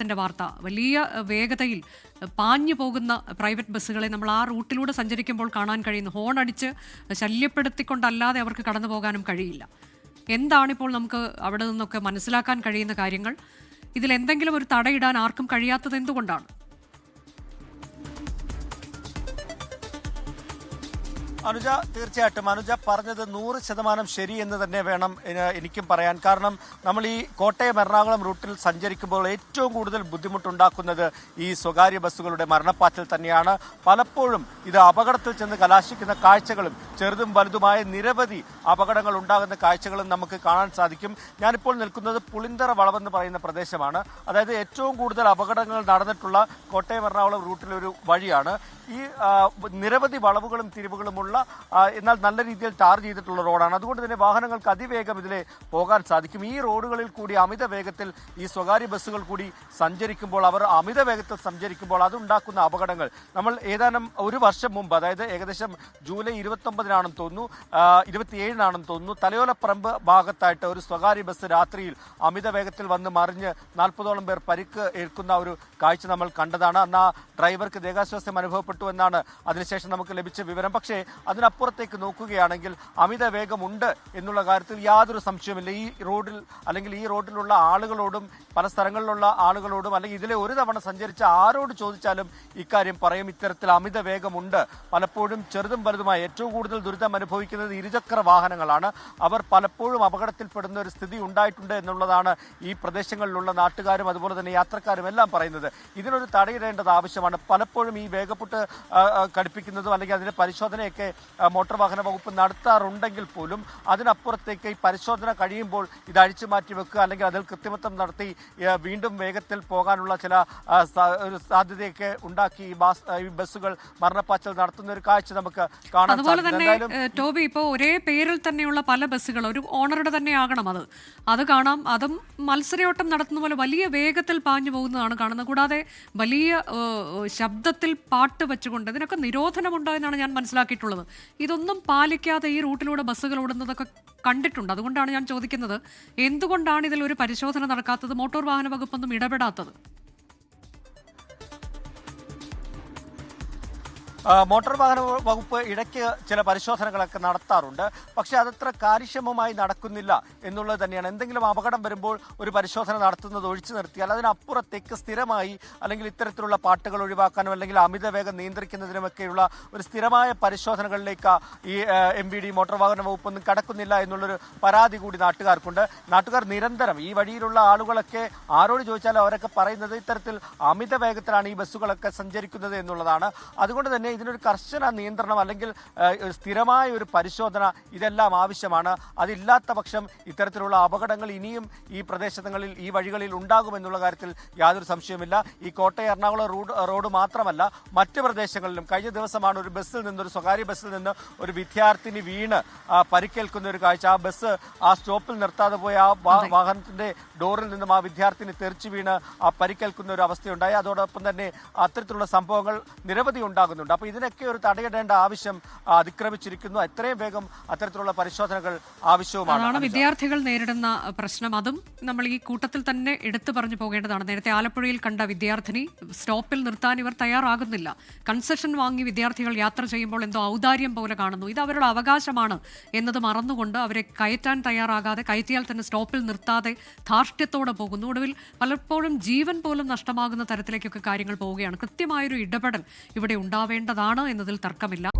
ത്തിന്റെ വാർത്ത. വലിയ വേഗതയിൽ പാഞ്ഞു പോകുന്ന പ്രൈവറ്റ് ബസ്സുകളെ നമ്മൾ ആ റൂട്ടിലൂടെ സഞ്ചരിക്കുമ്പോൾ കാണാൻ കഴിയുന്നു. ഹോൺ അടിച്ച് ശല്യപ്പെടുത്തിക്കൊണ്ടല്ലാതെ അവർക്ക് കടന്നു പോകാനും കഴിയില്ല. എന്താണിപ്പോൾ നമുക്ക് അവിടെ നിന്നൊക്കെ മനസ്സിലാക്കാൻ കഴിയുന്ന കാര്യങ്ങൾ? ഇതിൽ എന്തെങ്കിലും ഒരു തടയിടാൻ ആർക്കും കഴിയാത്തത് എന്തുകൊണ്ടാണ്? അനുജ തീർച്ചയായിട്ടും. അനുജ പറഞ്ഞത് നൂറ് ശതമാനം ശരി എന്ന് തന്നെ വേണം എനിക്കും പറയാൻ. കാരണം നമ്മൾ ഈ കോട്ടയം എറണാകുളം റൂട്ടിൽ സഞ്ചരിക്കുമ്പോൾ ഏറ്റവും കൂടുതൽ ബുദ്ധിമുട്ടുണ്ടാക്കുന്നത് ഈ സ്വകാര്യ ബസ്സുകളുടെ മരണപ്പാറ്റിൽ തന്നെയാണ്. പലപ്പോഴും ഇത് അപകടത്തിൽ ചെന്ന് കലാശിക്കുന്ന കാഴ്ചകളും ചെറുതും വലുതുമായ നിരവധി അപകടങ്ങൾ ഉണ്ടാകുന്ന കാഴ്ചകളും നമുക്ക് കാണാൻ സാധിക്കും. ഞാനിപ്പോൾ നിൽക്കുന്നത് പുളിന്തറ വളവെന്ന് പറയുന്ന പ്രദേശമാണ്. അതായത് ഏറ്റവും കൂടുതൽ അപകടങ്ങൾ നടന്നിട്ടുള്ള കോട്ടയം എറണാകുളം റൂട്ടിലൊരു വഴിയാണ്. ഈ നിരവധി വളവുകളും തിരിവുകളുമുള്ള ആ, എന്നാൽ നല്ല രീതിയിൽ ടാർ ചെയ്തിട്ടുള്ള റോഡാണ് അതുകൊണ്ട് തന്നെ വാഹനങ്ങൾക്ക് അതിവേഗം ഇതിലെ പോകാൻ സാധിക്കും. ഈ റോഡുകളിൽ കൂടി അമിത വേഗത്തിൽ ഈ സ്വകാര്യ ബസ്സുകൾ കൂടി സഞ്ചരിക്കുമ്പോൾ അവർ അമിത വേഗത്തിൽ സഞ്ചരിക്കുമ്പോൾ അതുണ്ടാക്കുന്ന അപകടങ്ങൾ. നമ്മൾ ഏതാനും ഒരു വർഷം മുമ്പ് അതായത് ഏകദേശം ജൂലൈ ഇരുപത്തൊമ്പതിനാണെന്ന് തോന്നുന്നു ഇരുപത്തിയേഴിനാണെന്ന് തോന്നുന്നു തലയോലപ്പറമ്പ് ഭാഗത്തായിട്ട് ഒരു സ്വകാര്യ ബസ് രാത്രിയിൽ അമിത വേഗത്തിൽ വന്ന് മറിഞ്ഞ് നാൽപ്പതോളം പേർ പരിക്ക് ഏൽക്കുന്ന ഒരു കാഴ്ച നമ്മൾ കണ്ടതാണ്. അന്ന് ആ ഡ്രൈവർക്ക് ദേഹാശ്വാസം അനുഭവപ്പെട്ടു എന്നാണ് അതിനുശേഷം നമുക്ക് ലഭിച്ച വിവരം. പക്ഷേ അതിനപ്പുറത്തേക്ക് നോക്കുകയാണെങ്കിൽ അമിത വേഗമുണ്ട് എന്നുള്ള കാര്യത്തിൽ യാതൊരു സംശയമില്ല ഈ റോഡിൽ അല്ലെങ്കിൽ ഈ റോഡിലുള്ള ആളുകളോടും പല സ്ഥലങ്ങളിലുള്ള ആളുകളോടും അല്ലെങ്കിൽ ഇതിലെ ഒരു തവണ സഞ്ചരിച്ച ആരോട് ചോദിച്ചാലും ഇക്കാര്യം പറയും. ഇത്തരത്തിൽ അമിത വേഗമുണ്ട്. പലപ്പോഴും ചെറുതും വലുതുമായ ഏറ്റവും കൂടുതൽ ദുരിതം അനുഭവിക്കുന്നത് ഇരുചക്ര വാഹനങ്ങളാണ്. അവർ പലപ്പോഴും അപകടത്തിൽപ്പെടുന്ന ഒരു സ്ഥിതി ഉണ്ടായിട്ടുണ്ട് എന്നുള്ളതാണ് ഈ പ്രദേശങ്ങളിലുള്ള നാട്ടുകാരും അതുപോലെ തന്നെ യാത്രക്കാരും എല്ലാം പറയുന്നത്. ഇതിനൊരു തടയിടേണ്ടത് ആവശ്യമാണ്. പലപ്പോഴും ഈ വേഗപ്പെട്ട് കടുപ്പിക്കുന്നതും അല്ലെങ്കിൽ അതിന്റെ പരിശോധനയൊക്കെ മോട്ടോർ വാഹന വകുപ്പ് നടത്താറുണ്ടെങ്കിൽ പോലും അതിനപ്പുറത്തേക്ക് ഈ പരിശോധന കഴിയുമ്പോൾ ഇത് അഴിച്ചു മാറ്റി വെക്കുക അല്ലെങ്കിൽ അതിൽ കൃത്രിമത്വം നടത്തി വീണ്ടും വേഗത്തിൽ പോകാനുള്ള ചില ഒരു സാധ്യതയൊക്കെ ഉണ്ടാക്കി ഈ ബാസ് ഈ ബസ്സുകൾ മരണപ്പാച്ചൽ നടത്തുന്ന ഒരു കാഴ്ച നമുക്ക് കാണാൻ അതുപോലെ സാധിക്കും. തന്നെ ടോബി ഇപ്പോൾ ഒരേ പേരിൽ തന്നെയുള്ള പല ബസ്സുകൾ ഒരു ഓണറുടെ തന്നെ ആകണം അത്. അത് കാണാം അതും മത്സരയോട്ടം നടത്തുന്ന പോലെ വലിയ വേഗത്തിൽ പാഞ്ഞു പോകുന്നതാണ് കാണുന്നത്. കൂടാതെ വലിയ ശബ്ദത്തിൽ പാട്ട് വെച്ചുകൊണ്ട് ഇതിനൊക്കെ നിരോധനമുണ്ടോ എന്നാണ് ഞാൻ മനസ്സിലാക്കിയിട്ടുള്ളത്. ഇതൊന്നും പാലിക്കാതെ ഈ റൂട്ടിലൂടെ ബസ്സുകൾ ഓടുന്നതൊക്കെ കണ്ടിട്ടുണ്ട്. അതുകൊണ്ടാണ് ഞാൻ ചോദിക്കുന്നത് എന്തുകൊണ്ടാണ് ഇതിൽ ഒരു പരിശോധന നടക്കാത്തത്? മോട്ടോർ വാഹന വകുപ്പൊന്നും ഇടപെടാത്തത്? മോട്ടോർ വാഹന വകുപ്പ് ഇടയ്ക്ക് ചില പരിശോധനകളൊക്കെ നടത്താറുണ്ട്. പക്ഷേ അതത്ര കാര്യക്ഷമമായി നടക്കുന്നില്ല എന്നുള്ളത് തന്നെയാണ്. എന്തെങ്കിലും അപകടം വരുമ്പോൾ ഒരു പരിശോധന നടത്തുന്നത് ഒഴിച്ചു നിർത്തിയാൽ അതിനപ്പുറത്തേക്ക് സ്ഥിരമായി അല്ലെങ്കിൽ ഇത്തരത്തിലുള്ള പാട്ടുകൾ ഒഴിവാക്കാനും അല്ലെങ്കിൽ അമിതവേഗം നിയന്ത്രിക്കുന്നതിനുമൊക്കെയുള്ള ഒരു സ്ഥിരമായ പരിശോധനകളിലേക്ക് ഈ എം ബി ഡി മോട്ടോർ വാഹന വകുപ്പൊന്നും കടക്കുന്നില്ല എന്നുള്ളൊരു പരാതി കൂടി നാട്ടുകാർക്കുണ്ട്. നാട്ടുകാർ നിരന്തരം ഈ വഴിയിലുള്ള ആളുകളൊക്കെ ആരോട് ചോദിച്ചാലും അവരൊക്കെ പറയുന്നത് ഇത്തരത്തിൽ അമിത വേഗത്തിലാണ് ഈ ബസ്സുകളൊക്കെ സഞ്ചരിക്കുന്നത് എന്നുള്ളതാണ്. അതുകൊണ്ട് തന്നെ ഇതിനൊരു കർശന നിയന്ത്രണം അല്ലെങ്കിൽ സ്ഥിരമായ ഒരു പരിശോധന ഇതെല്ലാം ആവശ്യമാണ്. അതില്ലാത്ത പക്ഷം ഇത്തരത്തിലുള്ള അപകടങ്ങൾ ഇനിയും ഈ പ്രദേശങ്ങളിൽ ഈ വഴികളിൽ ഉണ്ടാകുമെന്നുള്ള കാര്യത്തിൽ യാതൊരു സംശയവുമില്ല. ഈ കോട്ടയം എറണാകുളം റോഡ് റോഡ് മാത്രമല്ല മറ്റ് പ്രദേശങ്ങളിലും കഴിഞ്ഞ ദിവസമാണ് ഒരു ബസ്സിൽ നിന്ന് ഒരു സ്വകാര്യ ബസ്സിൽ നിന്ന് ഒരു വിദ്യാർത്ഥിനി വീണ് ആ, പരിക്കേൽക്കുന്ന ഒരു കാഴ്ച. ആ ബസ് ആ സ്റ്റോപ്പിൽ നിർത്താതെ പോയ ആ വാഹനത്തിന്റെ ഡോറിൽ നിന്നും ആ വിദ്യാർത്ഥിനി തെറിച്ചു വീണ് ആ പരിക്കേൽക്കുന്ന ഒരു അവസ്ഥയുണ്ടായി. അതോടൊപ്പം തന്നെ അത്തരത്തിലുള്ള സംഭവങ്ങൾ നിരവധി ഉണ്ടാകുന്നുണ്ട്. അപ്പോൾ ഇതിനൊക്കെ ഒരു തടയിടേണ്ട ആവശ്യം അതിക്രമിച്ചിരിക്കുന്നു. എത്രയും വേഗം അത്തരത്തിലുള്ള പരിശോധനകൾ ആവശ്യവുമാണ്. വിദ്യാർത്ഥികൾ നേരിടുന്ന പ്രശ്നം. അതും നമ്മൾ ഈ കൂട്ടത്തിൽ തന്നെ എടുത്തു പറഞ്ഞു പോകേണ്ടതാണ്. നേരത്തെ ആലപ്പുഴയിൽ കണ്ട വിദ്യാർത്ഥിനി സ്റ്റോപ്പിൽ നിർത്താൻ ഇവർ തയ്യാറാകുന്നില്ല. കൺസെഷൻ വാങ്ങി വിദ്യാർത്ഥികൾ യാത്ര ചെയ്യുമ്പോൾ എന്തോ ഔദാര്യം പോലെ കാണുന്നു. ഇത് അവരുടെ അവകാശമാണ് എന്നത് മറന്നുകൊണ്ട് അവരെ കയറ്റാൻ തയ്യാറാകാതെ കയറ്റിയാൽ തന്നെ സ്റ്റോപ്പിൽ നിർത്താതെ ധാർഷ്ട്യത്തോടെ പോകുന്നു. ഒടുവിൽ പലപ്പോഴും ജീവൻ പോലും നഷ്ടമാകുന്ന തരത്തിലേക്കൊക്കെ കാര്യങ്ങൾ പോവുകയാണ്. കൃത്യമായൊരു ഇടപെടൽ ഇവിടെ ഉണ്ടാവേണ്ടതാണ് എന്നതിൽ തർക്കമില്ല.